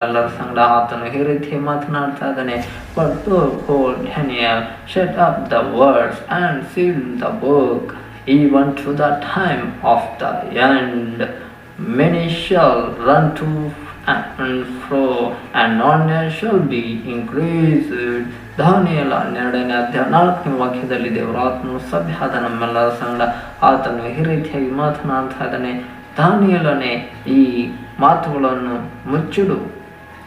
ಎಲ್ಲರ ಸಂಗಡ ಆತನು ಈ ರೀತಿ ಮಾತನಾಡ್ತಾ ಇದ್ದಾನೆ but Daniel shut up the words and seal the book even to the time of the end many shall run to and fro and knowledge shall be increased. ಧಾನಿಯಲ್ಲ ಹನ್ನೆರಡನೇ ಅಧ್ಯಾಯ ನಾಲ್ಕನೇ ವಾಕ್ಯದಲ್ಲಿ ದೇವರ ಸಭ್ಯಾದ ನಮ್ಮೆಲ್ಲರ ಸಂಗಡ ಆತನು ಈ ರೀತಿಯಾಗಿ ಮಾತನಾಡ್ತಾ ಇದ್ದಾನೆ ದಾನಿಯಲನೆ ಈ ಮಾತುಗಳನ್ನು ಮುಚ್ಚಿಡು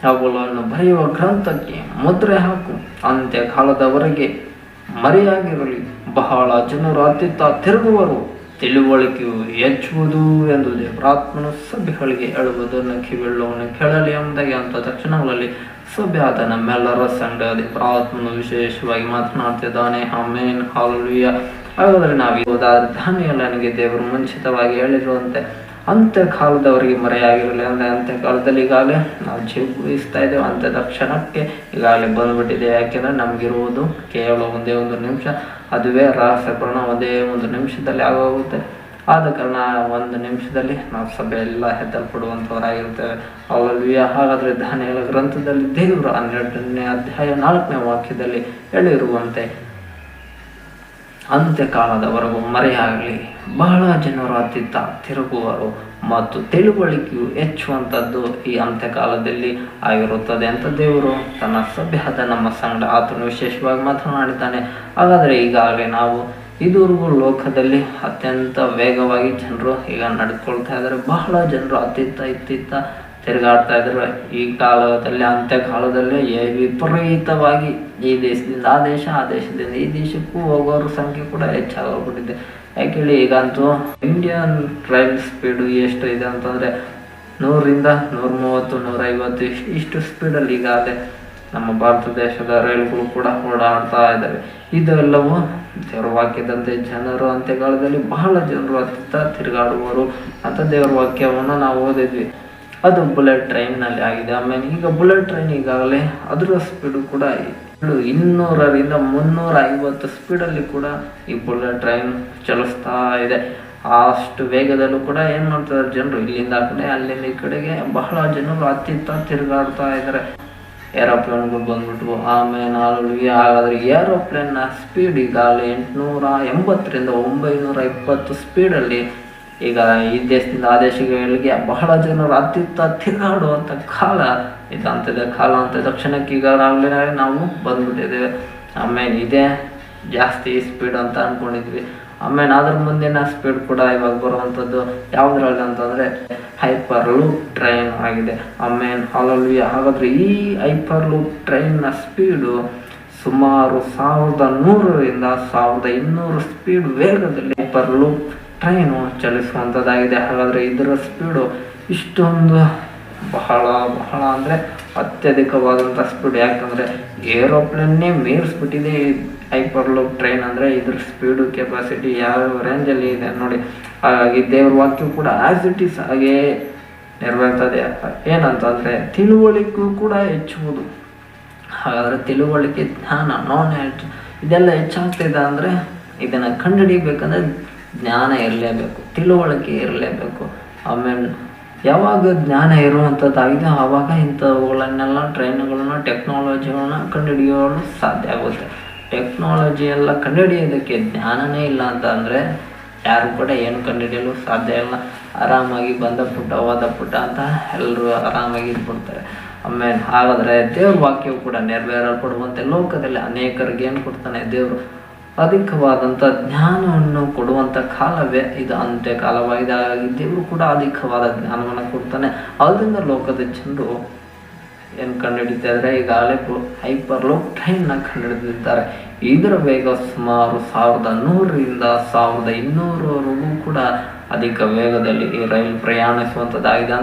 ಅವುಗಳನ್ನು ಬರೆಯುವ ಗ್ರಂಥಕ್ಕೆ ಮುದ್ರೆ ಹಾಕು. ಅಂತ್ಯಕಾಲದವರೆಗೆ ಮರೆಯಾಗಿರಲಿ. ಬಹಳ ಜನರು ಅತ್ತಿತ್ತ ತಿರುಗುವರು. ತಿಳುವಳಿಕೆಯು ಹೆಚ್ಚುವುದು ಎಂದು ದೇವರಾತ್ಮನು ಸಭೆಗಳಿಗೆ ಹೇಳುವುದನ್ನು ಕಿವಿಳ್ಳವನ್ನು ಕೇಳಲಿ ಎಂಬುದಾಗಿ ಅಂತ ತಕ್ಷಣಗಳಲ್ಲಿ ಸಭೆ ಆದ ನಮ್ಮೆಲ್ಲರ ಸಂಘ ದೇವರಾತ್ಮನು ವಿಶೇಷವಾಗಿ ಮಾತನಾಡ್ತಿದ್ದಾನೆ. ಆಮೇನ್. ಹಾಲುಯ ಹಾಗಾದರೆ ನಾವು ಇರುವುದಾದ ನನಗೆ ದೇವರು ಮುಂಚಿತವಾಗಿ ಹೇಳಿರುವಂತೆ ಅಂತ್ಯ ಕಾಲದವರಿಗೆ ಮರೆಯಾಗಿರಲಿ. ಅಂದರೆ ಅಂಥ ಕಾಲದಲ್ಲಿ ಈಗಾಗಲೇ ನಾವು ಜೀವಿಸ್ತಾ ಇದ್ದೇವೆ. ಅಂಥ ಕ್ಷಣಕ್ಕೆ ಈಗಾಗಲೇ ಬಂದುಬಿಟ್ಟಿದೆ. ಯಾಕೆಂದರೆ ನಮಗಿರುವುದು ಕೇವಲ ಒಂದೇ ಒಂದು ನಿಮಿಷ. ಅದುವೇ ರಹಸ್ಯಪೂರ್ಣ ಒಂದೇ ಒಂದು ನಿಮಿಷದಲ್ಲಿ ಆಗೋಗುತ್ತೆ. ಆದ ಕಾರಣ ಒಂದು ನಿಮಿಷದಲ್ಲಿ ನಾವು ಸಭೆ ಎಲ್ಲ ಹೆದ್ದಲ್ಪಡುವಂಥವರಾಗಿರ್ತೇವೆ ಅವಲ್ವಿಯ ಹಾಗಾದರೆ ಧಾನ್ಯಗಳ ಗ್ರಂಥದಲ್ಲಿ ದೇವರು ಹನ್ನೆರಡನೇ ಅಧ್ಯಾಯ ನಾಲ್ಕನೇ ವಾಕ್ಯದಲ್ಲಿ ಹೇಳಿರುವಂತೆ ಅಂತ್ಯಕಾಲದವರೆಗೂ ಮರೆಯಾಗಲಿ. ಬಹಳ ಜನರು ಅತ್ತಿತ್ತ ತಿರುಗುವರು ಮತ್ತು ತಿಳುವಳಿಕೆಯು ಹೆಚ್ಚುವಂಥದ್ದು ಈ ಅಂತ್ಯಕಾಲದಲ್ಲಿ ಆಗಿರುತ್ತದೆ ಅಂತ ದೇವರು ತನ್ನ ಸಭ್ಯದ ನಮ್ಮ ಸಂಗಡ ಆತನು ವಿಶೇಷವಾಗಿ ಮಾತನಾಡಿದ್ದಾನೆ. ಹಾಗಾದರೆ ಈಗಾಗಲೇ ನಾವು ಇದುವರೆಗೂ ಲೋಕದಲ್ಲಿ ಅತ್ಯಂತ ವೇಗವಾಗಿ ಜನರು ಈಗ ನಡೆದುಕೊಳ್ತಾ ಇದ್ದಾರೆ. ಬಹಳ ಜನರು ಅತ್ತಿತ್ತ ಇತ್ತಿತ್ತ ತಿರುಗಾಡ್ತಾ ಇದ್ರು ಈ ಕಾಲದಲ್ಲಿ ಅಂತ್ಯ ಕಾಲದಲ್ಲಿ ವಿಪರೀತವಾಗಿ ಈ ದೇಶದಿಂದ, ಆ ದೇಶ, ಆ ದೇಶದಿಂದ, ಈ ದೇಶಕ್ಕೂ ಹೋಗೋರ ಸಂಖ್ಯೆ ಕೂಡ ಹೆಚ್ಚಾಗೋಗ್ಬಿಟ್ಟಿದೆ ಯಾಕೆ ಹೇಳಿ ಈಗಂತೂ ಇಂಡಿಯನ್ ರೈಲ್ ಸ್ಪೀಡು ಎಷ್ಟು ಇದೆ ಅಂತಂದರೆ, ನೂರಿಂದ ನೂರ ಮೂವತ್ತು ನೂರೈವತ್ತು ಇಷ್ಟು ಇಷ್ಟು ಸ್ಪೀಡಲ್ಲಿ ಈಗಾಗಲೇ ನಮ್ಮ ಭಾರತ ದೇಶದ ರೈಲುಗಳು ಕೂಡ ಓಡಾಡ್ತಾ ಇದ್ದಾವೆ. ಇದೆಲ್ಲವೂ ದೇವರು ವಾಕ್ಯದಂತೆ ಜನರು ಅಂತ್ಯಕಾಲದಲ್ಲಿ ಬಹಳ ಜನರು ಅತ್ತ ತಿರುಗಾಡುವರು ಅಂತ ದೇವರ ವಾಕ್ಯವನ್ನು ನಾವು ಓದಿದ್ವಿ. ಅದು ಬುಲೆಟ್ ಟ್ರೈನ್ನಲ್ಲಿ ಆಗಿದೆ. ಆಮೇಲೆ ಈಗ ಬುಲೆಟ್ ಟ್ರೈನ್ ಈಗಾಗಲೇ ಅದರ ಸ್ಪೀಡು ಕೂಡ ಇನ್ನೂರರಿಂದ ಮುನ್ನೂರ ಐವತ್ತು ಸ್ಪೀಡಲ್ಲಿ ಕೂಡ ಈ ಬುಲೆಟ್ ಟ್ರೈನ್ ಚಲಿಸ್ತಾ ಇದೆ. ಅಷ್ಟು ವೇಗದಲ್ಲೂ ಕೂಡ ಏನು ಮಾಡ್ತಾರೆ ಜನರು? ಇಲ್ಲಿಂದ ಕಡೆ ಅಲ್ಲಿಂದ ಈ ಕಡೆಗೆ ಬಹಳ ಜನರು ಅತ್ತಿತ್ತ ತಿರುಗಾಡ್ತಾ ಇದ್ದಾರೆ ಏರೋಪ್ಲೇನ್ಗಳು ಬಂದ್ಬಿಟ್ವು. ಆಮೇಲೆ ಆಲ್ರೆಡಿ ಹಾಗಾದ್ರೆ ಏರೋಪ್ಲೇನ್ನ ಸ್ಪೀಡ್ ಈಗಾಗಲೇ ಎಂಟುನೂರ ಎಂಬತ್ತರಿಂದ ಒಂಬೈನೂರ ಇಪ್ಪತ್ತು ಸ್ಪೀಡಲ್ಲಿ ಈಗ ಈ ದೇಶದಿಂದ ಆ ದೇಶಗಳಿಗೆ ಬಹಳ ಜನರು ಅತ್ಯುತ್ತ ತಿರುಗಾಡುವಂಥ ಕಾಲ ಇದಂತಿದೆ ಕಾಲ ಅಂತ ತಕ್ಷಣಕ್ಕೆ ಈಗಾಗಲೇ ನಾವು ಬಂದ್ಬಿಟ್ಟಿದ್ದೇವೆ. ಆಮೇಲೆ ಇದೇ ಜಾಸ್ತಿ ಸ್ಪೀಡ್ ಅಂತ ಅಂದ್ಕೊಂಡಿದ್ವಿ ಆಮೇಲೆ ಅದ್ರ ಮುಂದಿನ ಸ್ಪೀಡ್ ಕೂಡ ಇವಾಗ ಬರುವಂಥದ್ದು ಯಾವುದ್ರಲ್ಲಿ ಅಂತಂದರೆ ಹೈಪರ್ ಲೂಪ್ ಟ್ರೈನ್ ಆಗಿದೆ. ಆಮೇಲೆ ಹಾಲಲ್ಲಿ ಹಾಗಾದರೆ ಈ ಹೈಪರ್ ಲೂಪ್ ಟ್ರೈನ್ನ ಸ್ಪೀಡು ಸುಮಾರು ಸಾವಿರದ ನೂರರಿಂದ ಸಾವಿರದ ಇನ್ನೂರು ಸ್ಪೀಡ್ ವೇಗದಲ್ಲಿ ಹೈಪರ್ ಲೂಪ್ ಟ್ರೈನು ಚಲಿಸುವಂಥದ್ದಾಗಿದೆ ಹಾಗಾದರೆ ಇದರ ಸ್ಪೀಡು ಇಷ್ಟೊಂದು ಬಹಳ ಬಹಳ ಅಂದರೆ ಅತ್ಯಧಿಕವಾದಂಥ ಸ್ಪೀಡ್ ಯಾಕಂದರೆ ಏರೋಪ್ಲೇನ್ನೇ ಮೀರಿಸ್ಬಿಟ್ಟಿದೆ ಹೈಪರ್ ಲೂಪ್ ಟ್ರೈನ್ ಅಂದರೆ ಇದ್ರ ಸ್ಪೀಡು ಕೆಪಾಸಿಟಿ ಯಾವ ರೇಂಜಲ್ಲಿ ಇದೆ ನೋಡಿ. ಹಾಗಾಗಿ ದೇವ್ರ ವಾಕ್ಯ ಕೂಡ ಆ್ಯಸ್ ಇಟ್ ಈಸ್ ಹಾಗೇ ನೆರವೇರ್ತದೆ. ಏನಂತಂದರೆ ತಿಳುವಳಿಕೆಯೂ ಕೂಡ ಹೆಚ್ಚುವುದು. ಹಾಗಾದರೆ ತಿಳುವಳಿಕೆ ಜ್ಞಾನ ನಾಲೆಡ್ಜ್ ಇದೆಲ್ಲ ಹೆಚ್ಚಾಗ್ತಿದೆ ಅಂದರೆ ಇದನ್ನು ಕಂಡುಹಿಡಿಬೇಕಂದ್ರೆ ಜ್ಞಾನ ಇರಲೇಬೇಕು, ತಿಳುವಳಿಕೆ ಇರಲೇಬೇಕು. ಆಮೇಲೆ ಯಾವಾಗ ಜ್ಞಾನ ಇರುವಂಥದ್ದಾಗಿದೆ ಆವಾಗ ಇಂಥವುಗಳನ್ನೆಲ್ಲ ಟ್ರೈನ್ಗಳನ್ನ, ಟೆಕ್ನಾಲಜಿಗಳನ್ನ ಕಂಡುಹಿಡಿಯಲು ಸಾಧ್ಯ ಆಗುತ್ತೆ. ಟೆಕ್ನಾಲಜಿ ಎಲ್ಲ ಕಂಡುಹಿಡಿಯೋದಕ್ಕೆ ಜ್ಞಾನನೇ ಇಲ್ಲ ಅಂತ ಅಂದರೆ ಯಾರು ಕೂಡ ಏನು ಕಂಡುಹಿಡಿಯಲು ಸಾಧ್ಯ ಇಲ್ಲ. ಆರಾಮಾಗಿ ಬಂದ ಪುಟ್ಟ ಹೋದ ಪುಟ್ಟ ಅಂತ ಎಲ್ಲರೂ ಆರಾಮಾಗಿ ಇದ್ಬಿಡ್ತಾರೆ. ಆಮೇಲೆ ಹಾಗಾದರೆ ದೇವ್ರ ವಾಕ್ಯವು ಕೂಡ ನೆರವೇರಲ್ಪಡುವಂತೆ ಲೋಕದಲ್ಲಿ ಅನೇಕರಿಗೆ ಏನು ಕೊಡ್ತಾನೆ ದೇವರು? ಅಧಿಕವಾದಂಥ ಜ್ಞಾನವನ್ನು ಕೊಡುವಂಥ ಕಾಲವೇ ಇದು ಅಂತ್ಯ ಕಾಲವಾಗಿದೆ ದೇವರು ಕೂಡ ಅಧಿಕವಾದ ಜ್ಞಾನವನ್ನು ಕೊಡ್ತಾನೆ. ಅದರಿಂದ ಲೋಕದ ಜನರು ಏನು ಕಂಡುಹಿಡಿತಾ ಇದ್ದಾರೆ? ಈಗಾಗಲೇ ಹೈಪರ್ ಲೋಕ್ ಟ್ರೈನ್ನ ಕಂಡುಹಿಡಿದಿದ್ದಾರೆ. ಇದರ ವೇಗ ಸುಮಾರು ಸಾವಿರದ ನೂರರಿಂದ ಸಾವಿರದ ಇನ್ನೂರವರೆಗೂ ಕೂಡ ಅಧಿಕ ವೇಗದಲ್ಲಿ ಈ ರೈಲು ಪ್ರಯಾಣಿಸುವಂಥದ್ದಾಗಿದೆ